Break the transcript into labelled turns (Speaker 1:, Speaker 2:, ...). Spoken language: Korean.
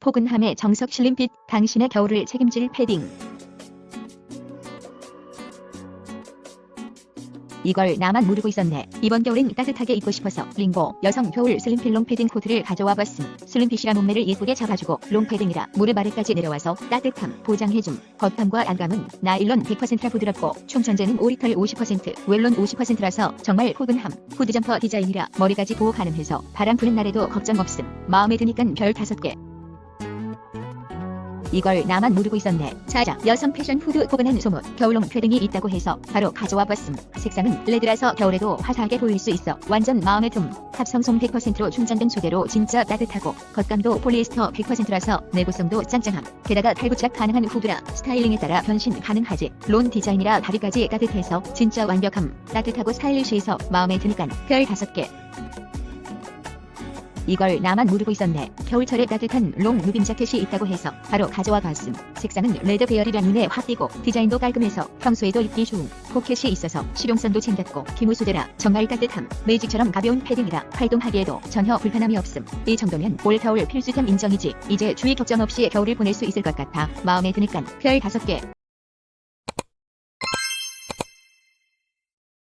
Speaker 1: 포근함의 정석 슬림핏 당신의 겨울을 책임질 패딩 이걸 나만 모르고 있었네. 이번 겨울엔 따뜻하게 입고 싶어서 링고 여성 겨울 슬림핏 롱패딩 코트를 가져와 봤음. 슬림핏이라 몸매를 예쁘게 잡아주고 롱패딩이라 무릎 아래까지 내려와서 따뜻함 보장해줌. 겉감과 안감은 나일론 100%라 부드럽고 충전재는 오리털 50% 웰론 50%라서 정말 포근함. 후드 점퍼 디자인이라 머리까지 보호 가능해서 바람 부는 날에도 걱정 없음. 마음에 드니깐 별 5개. 이걸 나만 모르고 있었네. 자자, 여성 패션 후드 포근한 소문, 겨울용 패딩이 있다고 해서 바로 가져와 봤음. 색상은 레드라서 겨울에도 화사하게 보일 수 있어. 완전 마음에 듦. 합성솜 100%로 충전된 소재로 진짜 따뜻하고 겉감도 폴리에스터 100%라서 내구성도 짱짱함. 게다가 탈부착 가능한 후드라 스타일링에 따라 변신 가능하지. 론 디자인이라 다리까지 따뜻해서 진짜 완벽함. 따뜻하고 스타일리시해서 마음에 드니깐 별 5개. 이걸 나만 모르고 있었네. 겨울철에 따뜻한 롱 무빔 자켓이 있다고 해서 바로 가져와 봤음. 색상은 레드 베어리라 눈에 확 띄고 디자인도 깔끔해서 평소에도 입기 좋음. 포켓이 있어서 실용성도 챙겼고 기무소대라 정말 따뜻함. 매직처럼 가벼운 패딩이라 활동하기에도 전혀 불편함이 없음. 이 정도면 올 겨울 필수템 인정이지. 이제 주의 걱정 없이 겨울을 보낼 수 있을 것 같아. 마음에 드니깐 별 5개.